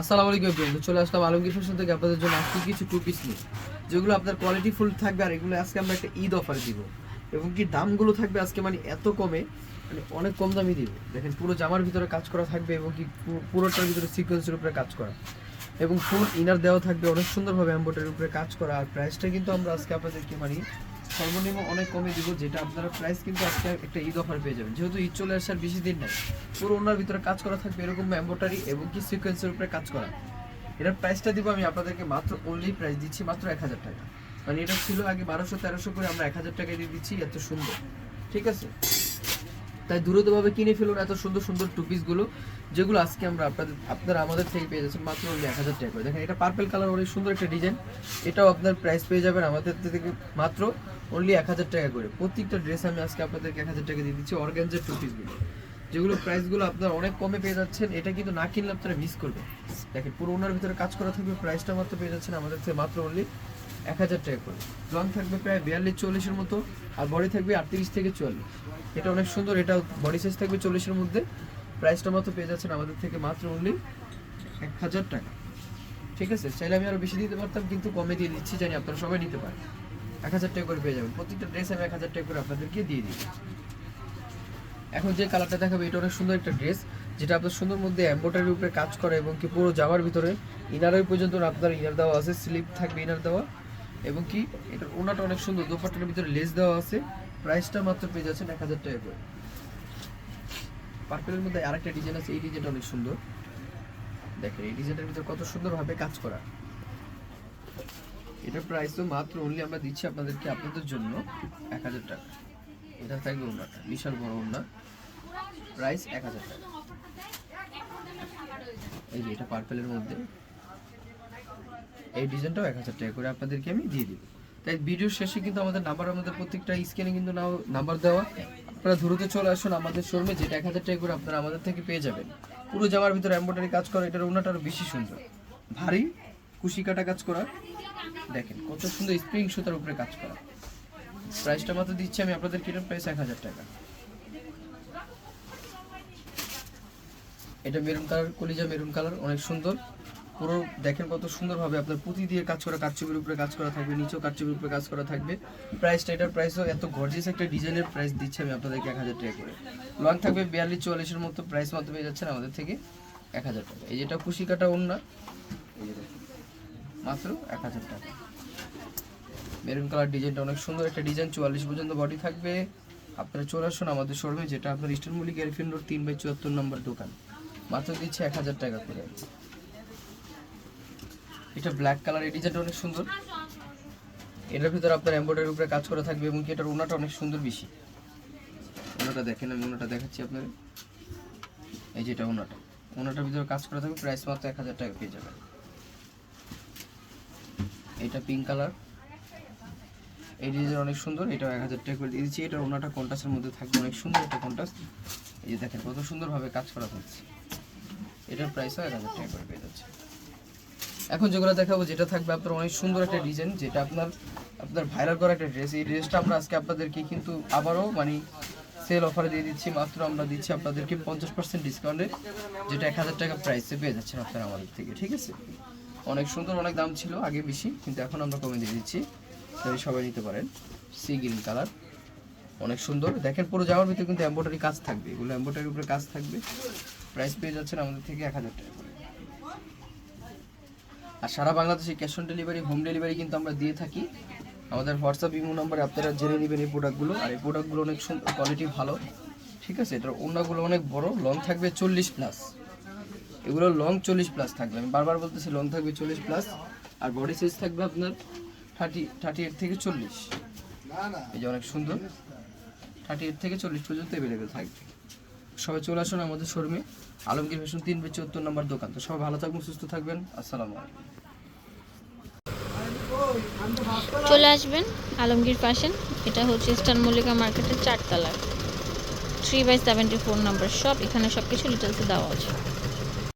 আসসালামু আলাইকুম বন্ধু চলে আসলাম আলমগীর ফ্যাশন থেকে। আপনাদের জন্য আজকে কিছু টু পিস নিয়ে। যেগুলো আপনার কোয়ালিটি ফুল থাকবে আর এগুলো আজকে আমরা একটা ঈদ অফার দিব। এবং কি দামগুলো থাকবে আজকে মানে এত কমে মানে অনেক কম দামে দিব। দেখেন, পুরো জামার ভিতরে কাজ করা থাকবে এবং কি পুরোটার ভিতরে সিকোয়েন্সের উপরে কাজ করা। এবং ফুল ইনার দেওয়া থাকবে, অনেক সুন্দরভাবে এম্বোটারির উপরে কাজ করা। আর প্রাইসটা কিন্তু আমরা আজকে আপনাদেরকে মানে সর্বনিম্ন অনেক কমে দিব, যেটা আপনারা প্রাইস কিন্তু আজকে একটা ঈদ অফার পেয়ে যাবেন। যেহেতু ঈদ চলে আসার বেশি দিন নাই, পুরো ওনার ভিতরে কাজ করা থাকবে এরকম এম্বোটারি এবং কি সিকোয়েন্সের উপরে কাজ করা। এটার প্রাইসটা দিব আমি আপনাদেরকে মাত্র অনলি প্রাইস দিচ্ছি মাত্র এক হাজার টাকা। মানে এটা ছিল আগে বারোশো তেরোশো করে আমরা এক হাজার টাকায় দিয়ে দিচ্ছি, এত সুন্দর। ঠিক আছে? তাই দ্রুতভাবে কিনে ফেলুন এত সুন্দর সুন্দর টু গুলো, যেগুলো আজকে আমরা আপনাদের, আপনারা আমাদের থেকে পেয়ে যাচ্ছেন মাত্র অনলি এক হাজার টাকা দেখেন, এটা পার্পেল কালার অনেক সুন্দর একটা ডিজাইন এটাও আপনার প্রাইস পেয়ে যাবেন আমাদের থেকে মাত্র অনলি এক হাজার টাকা করে। প্রত্যেকটা ড্রেস আমি আজকে আপনাদেরকে এক হাজার টাকা দিয়ে দিচ্ছি অর্গ্যানজার টু পিসগুলো যেগুলো প্রাইসগুলো আপনার অনেক কমে পেয়ে যাচ্ছেন, এটা কিন্তু না কিনলে আপনারা মিস করবেন। দেখেন, পুরো ওনার ভিতরে কাজ করা থাকবে প্রাইসটা মাত্র পেয়ে যাচ্ছেন আমাদের থেকে মাত্র অনলি এক হাজার টাকা করে। লং থাকবে প্রায় বিয়াল্লিশ, চল্লিশের মতো, আর বডি থাকবে আটত্রিশ থেকে চুয়াল্লিশ। এটা অনেক সুন্দর, এটা বডি সাইজ থাকবে চল্লিশের মধ্যে। প্রাইসটা মাত্র পেয়ে যাচ্ছেন আমাদের থেকে মাত্র অনলি এক হাজার টাকা। ঠিক আছে? চাইলে আমি আরও বেশি দিতে পারতাম, কিন্তু কমে দিয়ে দিচ্ছি, জানি আপনারা সবাই নিতে পারেন। এক হাজার টাকা করে পেয়ে যাবেন। প্রত্যেকটা ড্রেস আমি এক হাজার টাকা করে আপনাদেরকে দিয়ে দিই। এখন যে কালারটা দেখাবে, এটা অনেক সুন্দর একটা ড্রেস যেটা আপনার সুন্দর মধ্যে এম্বোটারির উপরে কাজ করে এবং কি পুরো জামার ভিতরে ইনারের পর্যন্ত আপনার ইনার দেওয়া আছে স্লিপ থাকবে ইনার দেওয়া এবং কি এটার ওনাটা অনেক সুন্দর, দোপাট্টার ভিতরে লেস দেওয়া আছে, প্রাইসটা মাত্র পেয়ে যাচ্ছেন এক হাজার টাকা করে। পার্পেলের মধ্যে আরেকটা ডিজাইন আছে, এই ডিজাইনটা অনেক সুন্দর। দেখেন, এই ডিজাইনটার ভিতরে কত সুন্দরভাবে কাজ করা। এটার প্রাইস তো মাত্র অনলি আমরা দিচ্ছি আপনাদেরকে আপনাদের জন্য এক হাজার টাকা। এটা থাকবে ওনাটা বিশাল বড় ওনা প্রাইস এক হাজার টাকা। এই যে, এটা পার্পেলের মধ্যে। এই ডিজাইনটাও এক হাজার টাকা করে আপনাদেরকে আমি দিয়ে দিব। তাই ভিডিওর শেষে কিন্তু আমাদের নাম্বার আমাদের প্রত্যেকটা স্ক্রিনে কিন্তু নাম্বার দেওয়া। আপনারা দ্রুত চলে আসুন আমাদের শোরুমে যেটা এক হাজার টাকা করে আপনারা আমাদের থেকে পেয়ে যাবেন। পুরো জামার ভিতরে এম্ব্রয়ডারি কাজ করা, এটার ওনাটা আরও বেশি সুন্দর। ভারী কুশি কাটা কাজ করা। দেখেন কত সুন্দর স্প্রিং সুতার উপরে কাজ করা। প্রাইসটা মাত্র দিচ্ছি আমি আপনাদের কিটার প্রাইস এক হাজার টাকা। এটা মেরুন কালার কলিজা মেরুন কালার অনেক সুন্দর। পুরো দেখেন কত সুন্দরভাবে আপনার পুঁতি দিয়ে কাজ করা কারচুপির উপরে কাজ করা থাকবে, নিচেও কারচুপির উপরে কাজ করা থাকবে। প্রাইসটা এটার প্রাইসও এত গর্জিয়াস একটা ডিজাইনের প্রাইস দিচ্ছি আমি আপনাদেরকে এক হাজার টাকা করে। লং থাকবে বিয়াল্লিশ চুয়াল্লিশের মতো প্রাইস মাত্র পেয়ে যাচ্ছেন আমাদের থেকে এক হাজার টাকা। এই যেটা খুশি কাটা এই মাত্র এক হাজার টাকা। মেরুন কালার ডিজাইনটা অনেক সুন্দর একটা ডিজাইন চুয়াল্লিশ পর্যন্ত বডি থাকবে। আপনারা চলে আসুন আমাদের শোরুমে যেটা আপনার ইস্টার্ন মল্লিক এরফিন রোড তিন বাই চুয়াত্তর নম্বর দোকান। মাত্র দিচ্ছে এক হাজার টাকা করে। এটা ব্ল্যাক কালার এই ডিজাইনটা অনেক সুন্দর। এটার ভিতরে আপনার এম্বয়ডারির উপরে কাজ করা থাকবে এবং কি এটার ওনাটা অনেক সুন্দর বেশি। ওনাটা দেখেন, আমি ওনাটা দেখাচ্ছি আপনার এই যে এটা ওনাটা। ওনাটার ভিতরে কাজ করা থাকবে প্রাইস মাত্র এক হাজার টাকা পেয়ে যাবেন। এটা পিঙ্ক কালার এই ডিজাইন অনেক সুন্দর এটা এক হাজার টাকা করে দিয়ে দিচ্ছি। এটার ওনাটা কন্টাসের মধ্যে থাকবে, অনেক সুন্দর একটা কন্টাস এই যে দেখেন, কত সুন্দরভাবে কাজ করা থাকছে। এটার প্রাইসও এক হাজার টাকা করে পেয়ে যাচ্ছে। এখন যেগুলো দেখাবো, যেটা থাকবে আপনার অনেক সুন্দর একটা ডিজাইন যেটা আপনার আপনার ভাইরাল করা একটা ড্রেস এই ড্রেসটা আমরা আজকে আপনাদেরকে কিন্তু আবারও মানে সেল অফারে দিয়ে দিচ্ছি। মাত্র আমরা দিচ্ছি আপনাদেরকে পঞ্চাশ পার্সেন্ট ডিসকাউন্টে যেটা এক হাজার টাকা প্রাইসে পেয়ে যাচ্ছেন আপনারা আমাদের থেকে, ঠিক আছে? অনেক সুন্দর, অনেক দাম ছিল, আগে বেশি, কিন্তু এখন আমরা কমে দিয়ে দিচ্ছি। সবাই নিতে পারেন। Sea green colour. অনেক সুন্দর। দেখেন, পুরো জামার ভিতরে কিন্তু এম্বোটারি কাজ থাকবে। এগুলো এম্বোটারির উপরে কাজ থাকবে। প্রাইস পেয়ে যাচ্ছেন আমাদের থেকে এক হাজার টাকা আর সারা বাংলাদেশে cash on delivery home delivery কিন্তু আমরা দিয়ে থাকি। আমাদের হোয়াটসঅ্যাপ ইমো নম্বরে আপনারা জেনে নেবেন এই প্রোডাক্টগুলো আর এই প্রোডাক্টগুলো অনেক সুন্দর কোয়ালিটি ভালো। ঠিক আছে? এটার ওনাগুলো অনেক বড় লং থাকবে চল্লিশ প্লাস এগুলো লং চল্লিশ প্লাস থাকবে। আমি বারবার বলতেছি লং থাকবে চল্লিশ প্লাস আর বডি সাইজ থাকবে আপনার থার্টি থার্টি এইট থেকে চল্লিশ। এই যে অনেক সুন্দর। থার্টি এইট থেকে চল্লিশ পর্যন্ত অ্যাভেলেবেল থাকবে। সবাই চলে আসুন আমাদের শোরুমে। আলমগীর ফ্যাশন তিন বাই চুয়াত্তর নম্বর দোকান। তো সবাই ভালো থাকবেন, সুস্থ থাকবেন। আসসালামু আলাইকুম। চলে আসবেন আলমগীর ফ্যাশন। এটা হচ্ছে ইস্টার্ন মল্লিকা মার্কেটের চারতলার three by seventy four number shop. এখানে সব কিছু ডিটেলসে দেওয়া আছে।